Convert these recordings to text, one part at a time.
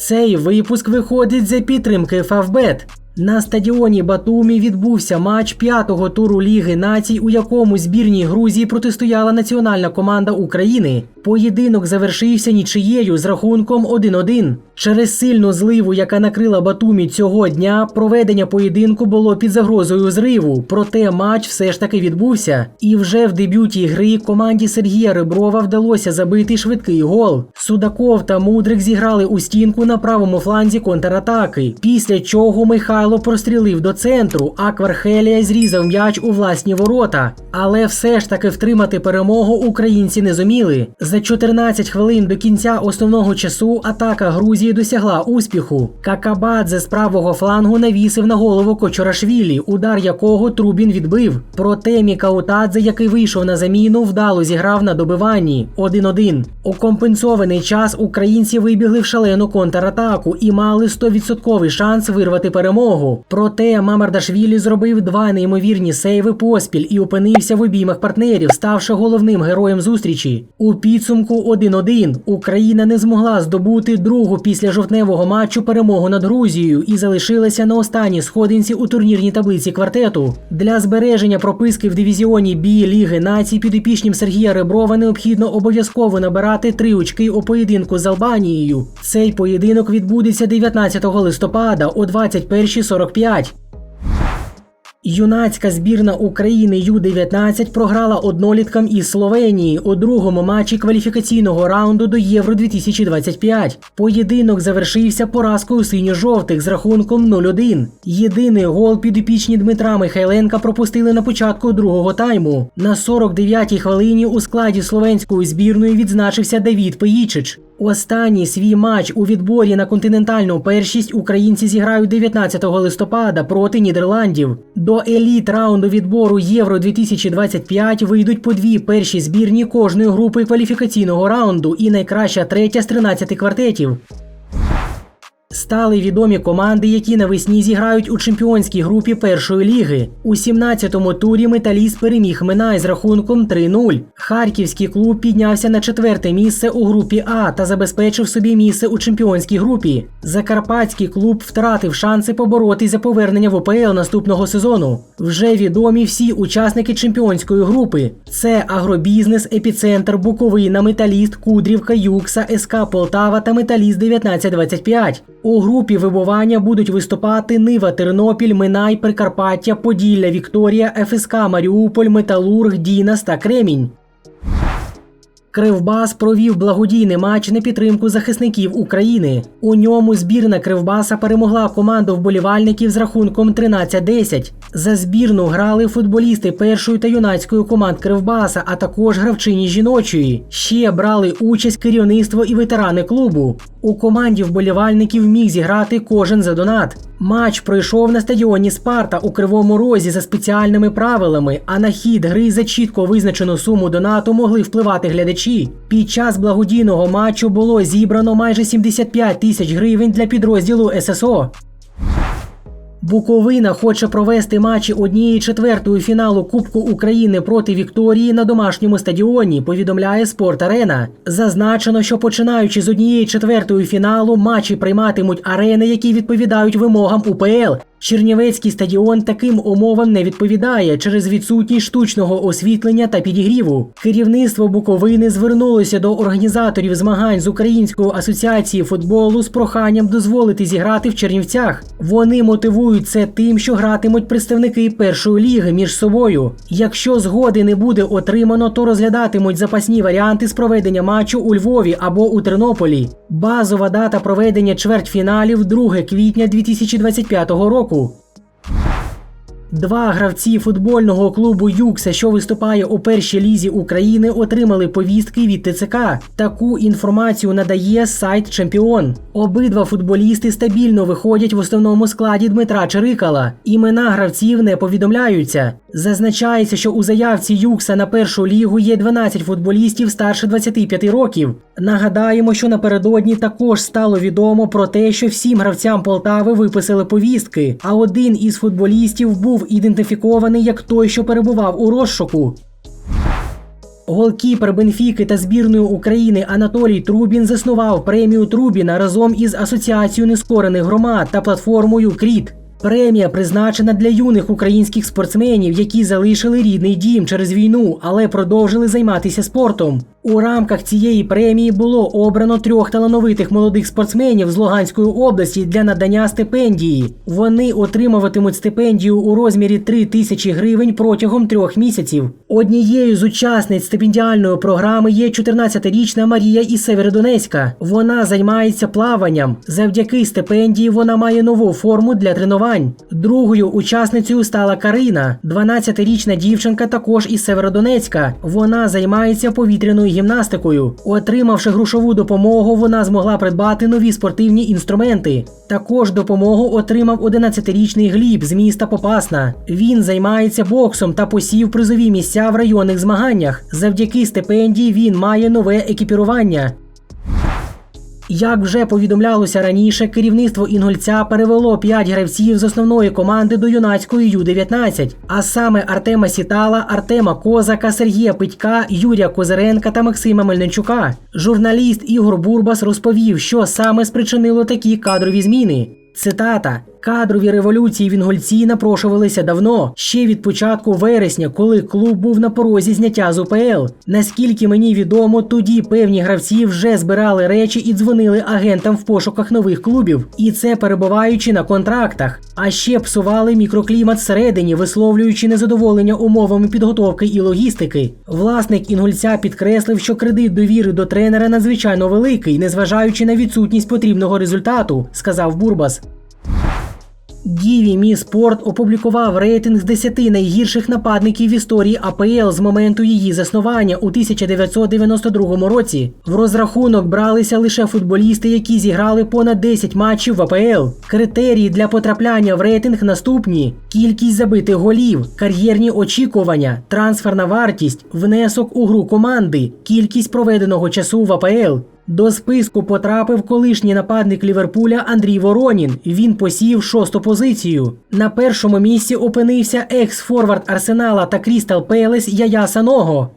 Цей випуск виходить за підтримки Фавбет. На стадіоні Батумі відбувся матч п'ятого туру Ліги націй, у якому збірній Грузії протистояла національна команда України. Поєдинок завершився нічиєю з рахунком 1-1. Через сильну зливу, яка накрила Батумі цього дня, проведення поєдинку було під загрозою зриву. Проте матч все ж таки відбувся. І вже в дебюті гри команді Сергія Реброва вдалося забити швидкий гол. Судаков та Мудрик зіграли у стінку на правому фланзі контратаки. Після чого Михайло прострілив до центру, а Квархелія зрізав м'яч у власні ворота. Але все ж таки втримати перемогу українці не зуміли. За 14 хвилин до кінця основного часу атака Грузії досягла успіху. Какабадзе з правого флангу навісив на голову Кочорашвілі, удар якого Трубін відбив. Проте Мікаутадзе, який вийшов на заміну, вдало зіграв на добиванні 1-1. У компенсований час українці вибігли в шалену контратаку і мали 100% шанс вирвати перемогу. Проте Мамардашвілі зробив два неймовірні сейви поспіль і опинився в обіймах партнерів, ставши головним героєм зустрічі. У підсумку 1-1 Україна не змогла здобути другу після жовтневого матчу перемогу над Грузією і залишилася на останній сходинці у турнірній таблиці квартету. Для збереження прописки в дивізіоні Бі Ліги націй підопічнім Сергія Реброва необхідно обов'язково набирати три очки у поєдинку з Албанією. Цей поєдинок відбудеться 19 листопада о 21.45. Юнацька збірна України Ю-19 програла одноліткам із Словенії у другому матчі кваліфікаційного раунду до Євро 2025. Поєдинок завершився поразкою синьо-жовтих з рахунком 0-1. Єдиний гол підопічні Дмитра Михайленка пропустили на початку другого тайму. На 49-й хвилині у складі словенської збірної відзначився Давід Пеїчич. Останній свій матч у відборі на континентальну першість українці зіграють 19 листопада проти Нідерландів. До еліт раунду відбору Євро 2025 вийдуть по дві перші збірні кожної групи кваліфікаційного раунду і найкраща третя з 13 квартетів. Стали відомі команди, які навесні зіграють у чемпіонській групі першої ліги. У 17-му турі металіст переміг Минай з рахунком 3-0. Харківський клуб піднявся на четверте місце у групі А та забезпечив собі місце у чемпіонській групі. Закарпатський клуб втратив шанси поборотись за повернення в ОПЛ наступного сезону. Вже відомі всі учасники чемпіонської групи: це Агробізнес, Епіцентр, Буковина, Металіст, Кудрівка, Юкса, СК Полтава та Металіст 1925. У групі вибування будуть виступати Нива, Тернопіль, Минай, Прикарпаття, Поділля, Вікторія, ФСК Маріуполь, Металург, Дінас та Кремінь. Кривбас провів благодійний матч на підтримку захисників України. У ньому збірна Кривбаса перемогла команду вболівальників з рахунком 13-10. За збірну грали футболісти першої та юнацької команд Кривбаса, а також гравчині жіночої. Ще брали участь керівництво і ветерани клубу. У команді вболівальників міг зіграти кожен за донат. Матч пройшов на стадіоні Спарта у Кривому Розі за спеціальними правилами, а на хід гри за чітко визначену суму донату могли впливати глядачі. Під час благодійного матчу було зібрано майже 75 тисяч гривень для підрозділу ССО. Буковина хоче провести матчі однієї четвертої фіналу Кубку України проти Вікторії на домашньому стадіоні. Повідомляє Спорт Арена. Зазначено, що починаючи з однієї четвертої фіналу, матчі прийматимуть арени, які відповідають вимогам УПЛ. Чернівецький стадіон таким умовам не відповідає через відсутність штучного освітлення та підігріву. Керівництво Буковини звернулося до організаторів змагань з Української асоціації футболу з проханням дозволити зіграти в Чернівцях. Вони мотивують це тим, що гратимуть представники першої ліги між собою. Якщо згоди не буде отримано, то розглядатимуть запасні варіанти з проведення матчу у Львові або у Тернополі. Базова дата проведення чвертьфіналів 2 квітня 2025 року. Два гравці футбольного клубу Юкса, що виступає у першій лізі України, отримали повістки від ТЦК. Таку інформацію надає сайт Чемпіон. Обидва футболісти стабільно виходять в основному складі Дмитра Чирикала. Імена гравців не повідомляються. Зазначається, що у заявці Юкса на першу лігу є 12 футболістів старше 25 років. Нагадаємо, що напередодні також стало відомо про те, що всім гравцям Полтави виписали повістки, а один із футболістів був ідентифікований як той, що перебував у розшуку. Голкіпер Бенфіки та збірної України Анатолій Трубін заснував премію Трубіна разом із Асоціацією нескорених громад та платформою Кріт. Премія призначена для юних українських спортсменів, які залишили рідний дім через війну, але продовжили займатися спортом. У рамках цієї премії було обрано трьох талановитих молодих спортсменів з Луганської області для надання стипендії. Вони отримуватимуть стипендію у розмірі 3 тисячі гривень протягом трьох місяців. Однією з учасниць стипендіальної програми є 14-річна Марія із Северодонецька. Вона займається плаванням. Завдяки стипендії вона має нову форму для тренувань. Другою учасницею стала Карина, 12-річна дівчинка, також із Северодонецька. Вона займається повітряною гімнастикою. Отримавши грошову допомогу, вона змогла придбати нові спортивні інструменти. Також допомогу отримав 11-річний Гліб з міста Попасна. Він займається боксом та посів призові місця в районних змаганнях. Завдяки стипендії він має нове екіпірування. Як вже повідомлялося раніше, керівництво Інгульця перевело 5 гравців з основної команди до юнацької Ю-19, а саме Артема Сітала, Артема Козака, Сергія Питька, Юрія Козиренка та Максима Мельничука. Журналіст Ігор Бурбас розповів, що саме спричинило такі кадрові зміни. Цитата: кадрові революції в Інгульці напрошувалися давно, ще від початку вересня, коли клуб був на порозі зняття з УПЛ. Наскільки мені відомо, тоді певні гравці вже збирали речі і дзвонили агентам в пошуках нових клубів, і це перебуваючи на контрактах. А ще псували мікроклімат всередині, висловлюючи незадоволення умовами підготовки і логістики. Власник інгульця підкреслив, що кредит довіри до тренера надзвичайно великий, незважаючи на відсутність потрібного результату, сказав Бурбас. Гіві Мі Спорт опублікував рейтинг з 10 найгірших нападників в історії АПЛ з моменту її заснування у 1992 році. В розрахунок бралися лише футболісти, які зіграли понад 10 матчів в АПЛ. Критерії для потрапляння в рейтинг наступні: кількість забитих голів, кар'єрні очікування, трансферна вартість, внесок у гру команди, кількість проведеного часу в АПЛ. До списку потрапив колишній нападник Ліверпуля Андрій Воронін. Він посів шосту позицію. На першому місці опинився екс-форвард Арсенала та Крістал Пелес Яя Саного.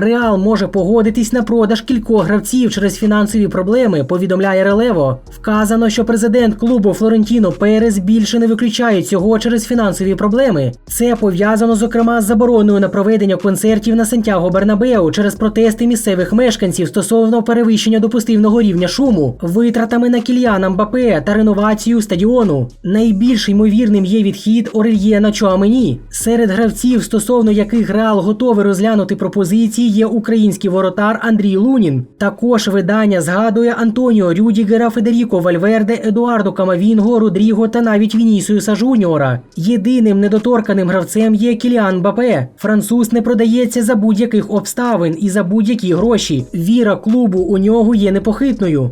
Реал може погодитись на продаж кількох гравців через фінансові проблеми, повідомляє Релево. Вказано, що президент клубу Флорентіно Перес більше не виключає цього через фінансові проблеми. Це пов'язано зокрема з забороною на проведення концертів на Сантьяго Бернабеу через протести місцевих мешканців стосовно перевищення допустивного рівня шуму, витратами на Кільяна Мбапе та реновацію стадіону. Найбільш ймовірним є відхід Орельєна Чуамені. Серед гравців, стосовно яких Реал готовий розглянути пропозиції є український воротар Андрій Лунін. Також видання згадує Антоніо Рюдігера, Федеріко Вальверде, Едуардо Камавінго, Родріго та навіть Вінісіуса Жуніора. Єдиним недоторканим гравцем є Кіліан Бапе. Француз не продається за будь-яких обставин і за будь-які гроші. Віра клубу у нього є непохитною.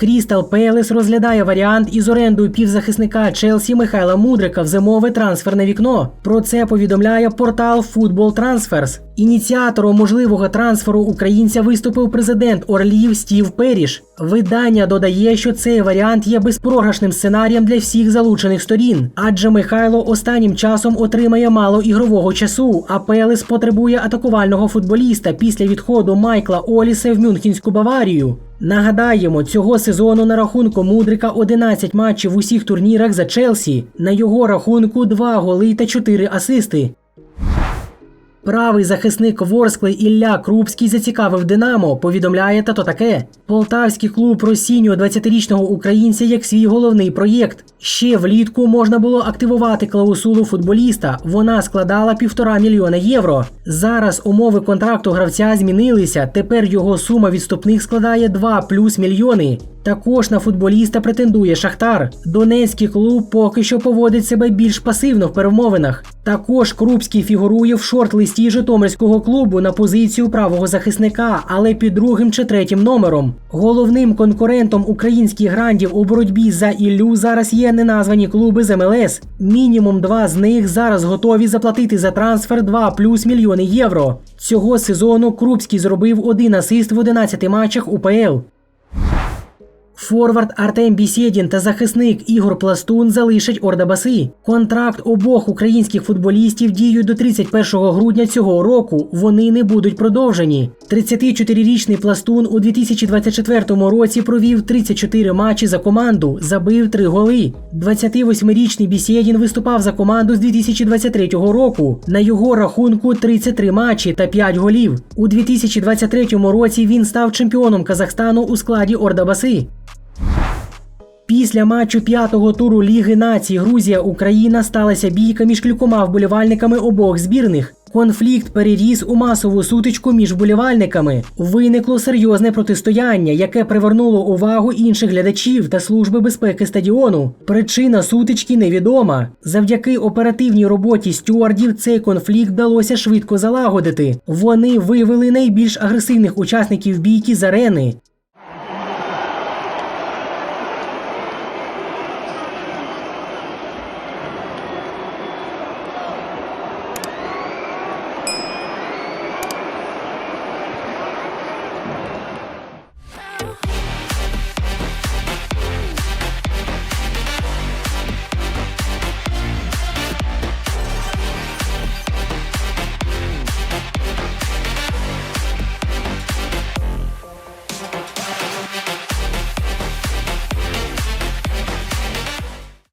Крістал Пелес розглядає варіант із орендою півзахисника Челсі Михайла Мудрика в зимове трансферне вікно. Про це повідомляє портал Football Transfers. Ініціатором можливого трансферу українця виступив президент Орлів Стів Періш. Видання додає, що цей варіант є безпрограшним сценарієм для всіх залучених сторін, адже Михайло останнім часом отримає мало ігрового часу, а Пелес потребує атакувального футболіста після відходу Майкла Оліса в Мюнхенську Баварію. Нагадаємо, цього сезону на рахунку Мудрика 11 матчів в усіх турнірах за Челсі. На його рахунку 2 голи та 4 асисти. Правий захисник Ворскли Ілля Крупський зацікавив Динамо, повідомляє тато таке. Полтавський клуб розцінює 20-річного українця як свій головний проєкт. Ще влітку можна було активувати клаусулу футболіста. Вона складала півтора мільйона євро. Зараз умови контракту гравця змінилися. Тепер його сума відступних складає 2 плюс мільйони. Також на футболіста претендує Шахтар. Донецький клуб поки що поводить себе більш пасивно в перемовинах. Також Крупський фігурує в шорт-листі Житомирського клубу на позицію правого захисника, але під другим чи третім номером. Головним конкурентом українських грандів у боротьбі за Іллю зараз є неназвані клуби з МЛС. Мінімум два з них зараз готові заплатити за трансфер 2 плюс мільйони євро. Цього сезону Крупський зробив один асист в 11 матчах УПЛ. Форвард Артем Бісєдін та захисник Ігор Пластун залишать Ордабаси. Контракт обох українських футболістів діють до 31 грудня цього року. Вони не будуть продовжені. 34-річний Пластун у 2024 році провів 34 матчі за команду, забив 3 голи. 28-річний Бісєдін виступав за команду з 2023 року. На його рахунку 33 матчі та 5 голів. У 2023 році він став чемпіоном Казахстану у складі Ордабаси. Після матчу п'ятого туру Ліги націй Грузія-Україна сталася бійка між кількома вболівальниками обох збірних. Конфлікт переріс у масову сутичку між вболівальниками. Виникло серйозне протистояння, яке привернуло увагу інших глядачів та служби безпеки стадіону. Причина сутички невідома. Завдяки оперативній роботі стюардів цей конфлікт вдалося швидко залагодити. Вони вивели найбільш агресивних учасників бійки з арени.